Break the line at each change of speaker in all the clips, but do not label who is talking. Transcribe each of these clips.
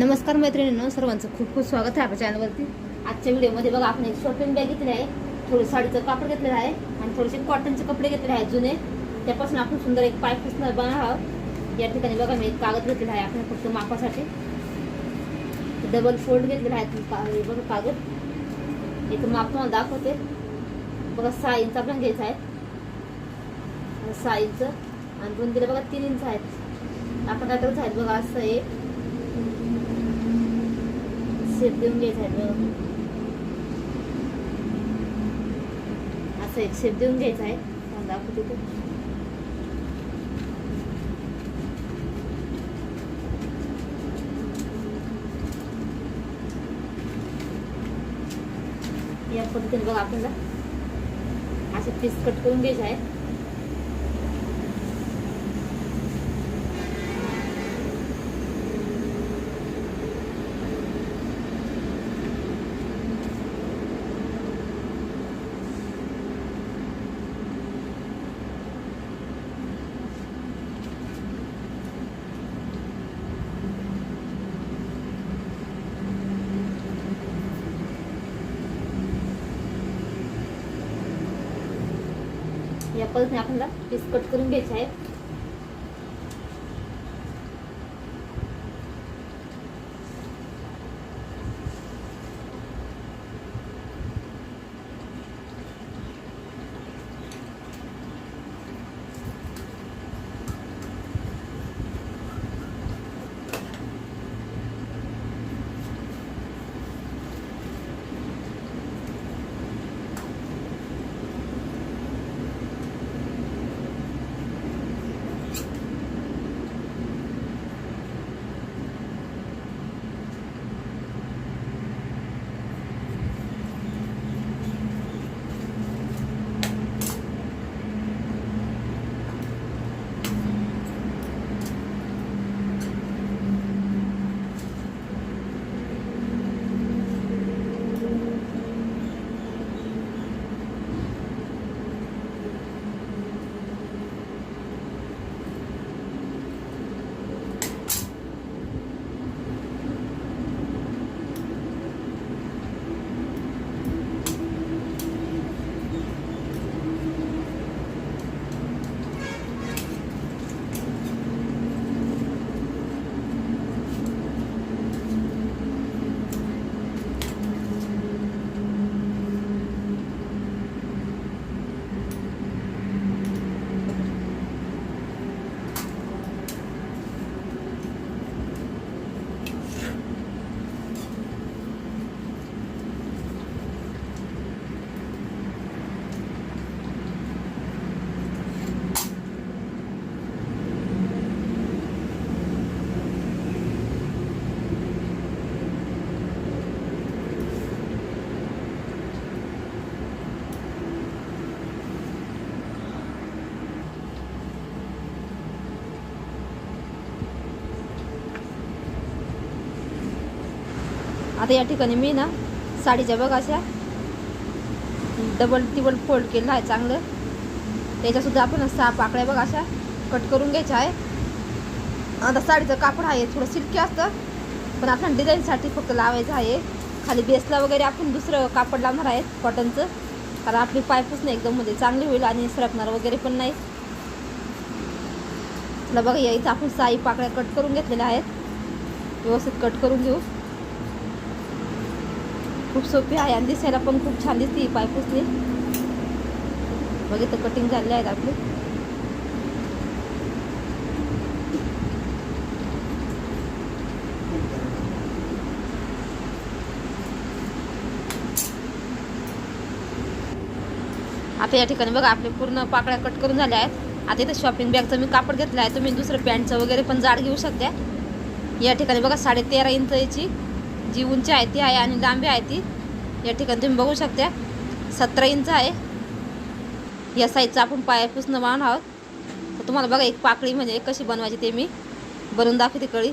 नमस्कार मैत्रिणींनो सर्वांचं खूप खूप स्वागत आहे आपल्या चॅनलवरती आजच्या व्हिडिओमध्ये बघा आपण एक शॉपिंग बॅग घेतली आहे. थोडं साडीचं कापड घेतलेलं आहे आणि थोडेसे कॉटनचे कपडे घेतलेले आहेत जुने. त्यापासून आपण सुंदर एक पाय पुसणार बनणार आहोत या ठिकाणी बघा मी एक कागद घेतलेला आहे. आपण फक्त मापासाठी. डबल फोल्ड घेतलेला आहे. बघा कागद. इथं माप तुम्हाला दाखवते. बघा सहा इंच आपण घ्यायचा आहे. आणि सहा इंच आणि रुंदीला बघा तीन इंच आहेत. आपण काय करायचं आहेत बघा असं एक शेप देऊन घ्यायचा आहे असं एक शेप देऊन घ्यायचा आहे. तुम्हाला दाखवते ते. या पद्धतीने बघा आपल्याला. असे पीस कट करून घ्यायचं आहे या पद्धतीने आपल्याला पीस कट करून घ्यायचे आहे आता या ठिकाणी मी ना साडीच्या बघा अशा डबल टिबल फोल्ड केलं आहे चांगलं. त्याच्यासुद्धा आपण सहा पाकळ्या बघा अशा कट करून घ्यायच्या आहे. आता साडीचं कापड आहे थोडं सिल्की असतं पण आपण डिझाईनसाठी फक्त लावायचं आहे. खाली बेसला वगैरे आपण दुसरं कापड लावणार आहे कॉटनचं कारण आपली पायपूस नाही एकदम मध्ये चांगली होईल आणि सरकणार वगैरे पण नाही. चला बघा या इथं आपण साई पाकळ्या कट करून घेतलेल्या आहेत. व्यवस्थित कट करून घेऊ. खूप सोपी आहे. आणि दिसायला पण खूप छान दिसते ही पायपुसली बघितलं कटिंग झाले आहेत आपली. आता या ठिकाणी बघा आपले पूर्ण पाकळ्या कट करून झाल्या आहेत. आता इथं शॉपिंग बॅगचं मी कापड घेतलं आहे. तुम्ही दुसरं पॅन्टचं वगैरे पण जाड घेऊ शकता. या ठिकाणी बघा साडे तेरा इंचची जी उंची आहे ती आहे आणि लांबी आहे ती या ठिकाणी तुम्ही बघू शकता. सतरा इंच आहे. या साईजचं आपण पाय पुसणं बनवणार आहोत. तर तुम्हाला बघा एक पाकळी म्हणजे कशी बनवायची ते मी बनवून दाखवते कळी.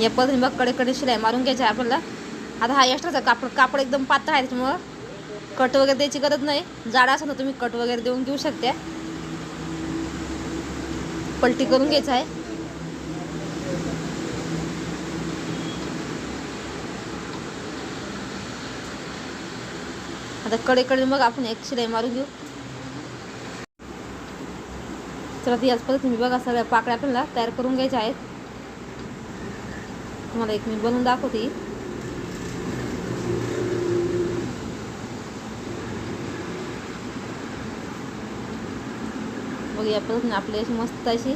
या पद्धतीने बघकडे कडे शिलाई मारून घ्यायची आपल्याला. आता हा एक्स्ट्राचा कापड कापड एकदम पातळ आहे त्याच्यामुळं कट वगैरे द्यायची गरज नाही. जाडा असं ना तुम्ही कट वगैरे देऊन घेऊ शकता. पलटी करून घ्यायचं आहे. आता कडेकडे मग आपण एक शिलाई मारून घेऊ. चला तर याच पद्धतीने बघा सगळ्या पाकळ्या आपल्याला तयार करून घ्यायच्या आहेत. तुम्हाला एक मी बनवून दाखवते. बघ या पद्धतीने आपली अशी मस्त अशी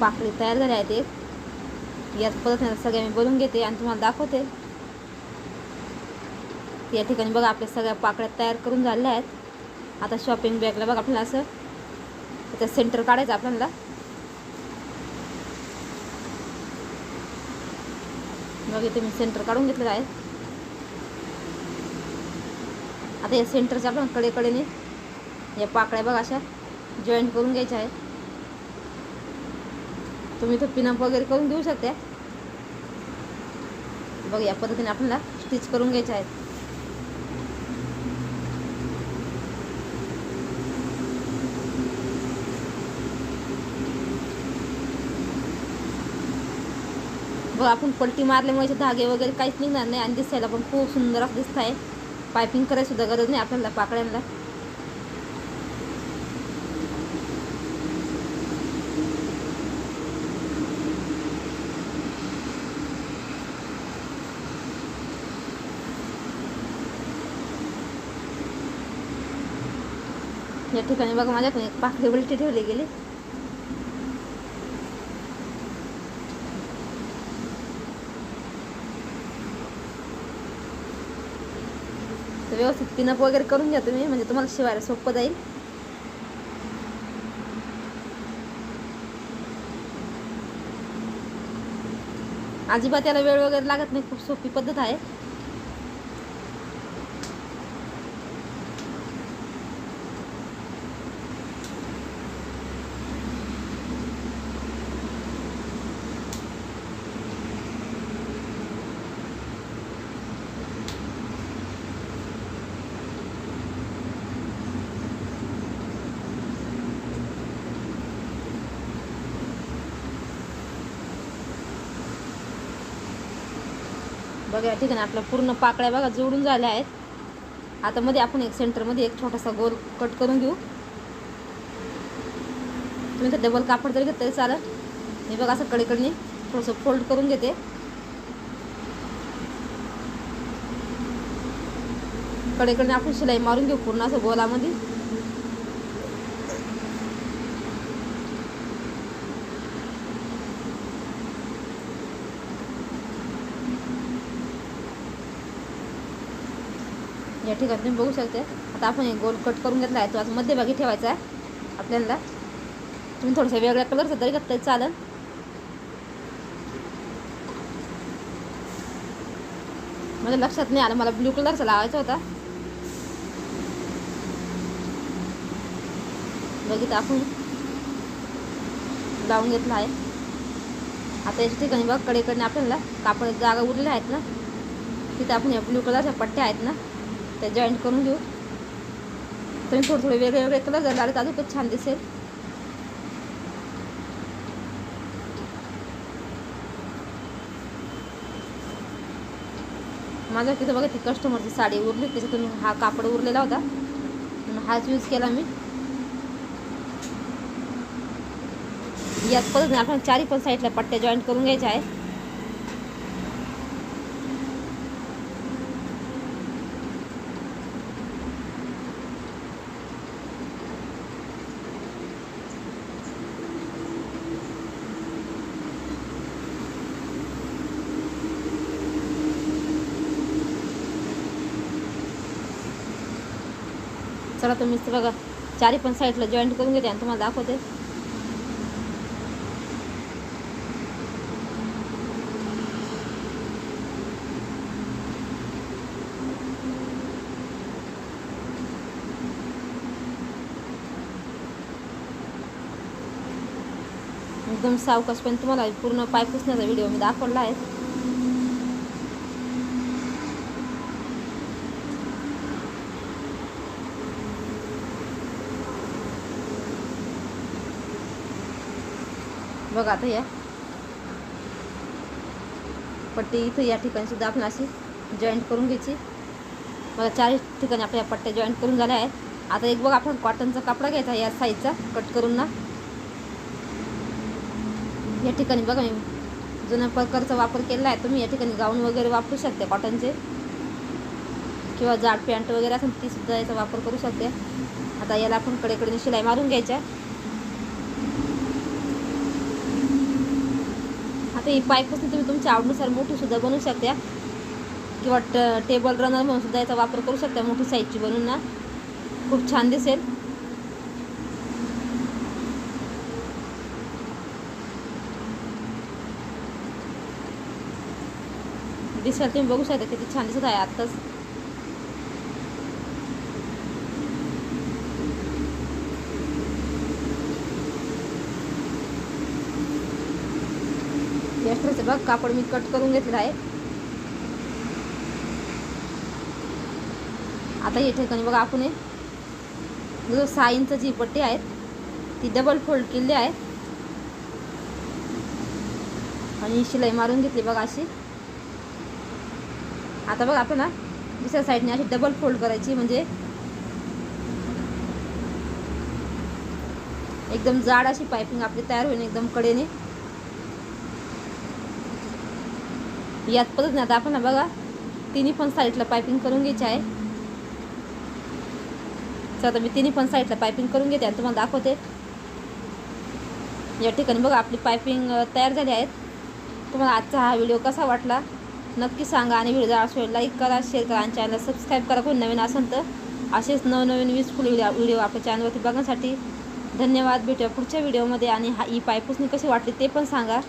पाकळी तयार झाली आहेत ते. याच पद्धतीने सगळ्या मी बनवून घेते आणि तुम्हाला दाखवते. या ठिकाणी बघा आपल्या सगळ्या पाकळ्या तयार करून झालेल्या आहेत. आता शॉपिंग बॅगला बघा आपल्याला असं त्याचं सेंटर काढायचं आपल्याला. मग इथे मी सेंटर काढून घेतलेलं आहे. आता या सेंटरच्या आपण कडेकडेने या पाकळ्या बघा अशा जॉईंट करून घ्यायचं आहेत. तुम्ही तो पिनअप वगैरे करून देऊ शकता. बघ या पद्धतीने आपल्याला स्टिच करून घ्यायचे आहेत. बघ आपण पलटी मारल्यामुळे धागे वगैरे काहीच निघणार नाही आणि दिसायला पण खूप सुंदर असं दिसत आहे पायपिंग करायसुद्धा गरज नाही आपल्याला पाकळ्यांना. या ठिकाणी बघा माझ्याकडून एक पाकळी उलटी ठेवली गेली. तर व्यवस्थित पिनअप वगैरे करून घ्या तुम्ही म्हणजे तुम्हाला शिवायला सोपं जाईल. अजिबात याला वेळ वगैरे लागत नाही खूप सोपी पद्धत आहे. बघा या ठिकाणी आपल्या पूर्ण पाकळ्या बघा जोडून झाल्या आहेत. आता मध्ये आपण एक सेंटरमध्ये एक छोटासा गोल कट करून घेऊ. तुम्ही तर डबल कापड जरी घेतलं तरी चालेल. मी बघा असं कडेकडे थोडंसं फोल्ड करून घेते. कडेकडे आपण शिलाई मारून घेऊ पूर्ण असं गोलामध्ये. या ठिकाणी तुम्ही बघू शकते. आता आपण एक गोल कट करून घेतला आहे. तो आज मध्यभागी ठेवायचा आहे. आपल्याला तुम्ही थोडंसं वेगळ्या कलरचं तरी घेतलं चालेल. माझ्या लक्षात नाही आलं. मला ब्ल्यू कलरचा लावायचा होता. बघित आपण. लावून घेतला आहे. आता याच्या ठिकाणी बघ कडेकडनं आपल्याला कापड जागा उरलेल्या आहेत ना. तिथे आपण या ब्ल्यू कलरच्या पट्ट्या आहेत ना. ते जॉईंट करून घेऊ. तुम्ही थोडे थोडे वेगळे वेगळे कलर जर लावले तर अजून छान दिसेल. माझ्या तिथं बघा ती कस्टमरची साडी उरली त्याच्यातून हा कापड उरलेला होता. हाच यूज केला मी. याच पद्धतीने आपण चारी पण साईडला पट्ट्या जॉईंट करून घ्यायच्या आहे चला मीच बघा. चारी पण साईडला जॉईंट करून घेते आणि तुम्हाला दाखवते. एकदम सावकाश पण तुम्हाला पूर्ण पाय पुसण्याचा व्हिडिओ मी दाखवला आहे. बघा आता या. पट्टी इथं या ठिकाणी सुद्धा आपण अशी जॉईंट करून घ्यायची. बघा चार ठिकाणी आपल्या या पट्ट्या जॉईंट करून झाल्या आहेत. आता एक बघा आपण कॉटनचा कपडा घ्यायचा या साईजचा कट करून ना. या ठिकाणी बघा मी जुन्या प्रकारचा वापर केला आहे. तुम्ही या ठिकाणी गाऊन वगैरे वापरू शकते कॉटनचे किंवा जाड पॅन्ट वगैरे असेल ती सुद्धा याचा वापर करू शकते. आता याला आपण कडेकडे शिलाई मारून घ्यायच्या. आता ही पाईपपासून तुम्ही तुमच्या आवडीनुसार मोठी सुद्धा बनवू शकता. किंवा ट टेबल रनर म्हणून सुद्धा याचा वापर करू शकता मोठी साईजची बनवून ना. खूप छान दिसेल. दिसायला तुम्ही बघू शकता किती छान दिसत आहे आत्ताच. एक्स्ट्राचं बघ कापड मी कट करून घेतलेलं आहे. आता या ठिकाणी बघा आपण जो सहा जी पट्टी आहेत ती डबल फोल्ड केली आहे. आणि शिलाई मारून घेतली बघा अशी. आता बघा आपण दुसऱ्या साईडने अशी डबल फोल्ड करायची म्हणजे एकदम जाड अशी पायपिंग आपली तयार होईल एकदम कडेने. याच पद्धतीने आता आपण ना बघा तिन्ही पण साईडला पायपिंग करून घ्यायची आहे. तर आता मी तिन्ही पण साईडला पायपिंग करून घेते आणि तुम्हाला दाखवते. या ठिकाणी बघा आपली पायपिंग तयार झाली आहेत. तुम्हाला आजचा हा व्हिडिओ कसा वाटला? नक्की सांगा आणि व्हिडिओ असो लाईक करा शेअर करा आणि चॅनल सबस्क्राईब करा. कोण नवीन असेल तर असेच नवनवीन यूजफुल व्हिडिओ व्हिडिओ आपल्या चॅनलवरती बघण्यासाठी धन्यवाद. भेटूया पुढच्या व्हिडिओमध्ये आणि हा ही पायपुसणी कशी वाटली ते पण सांगा.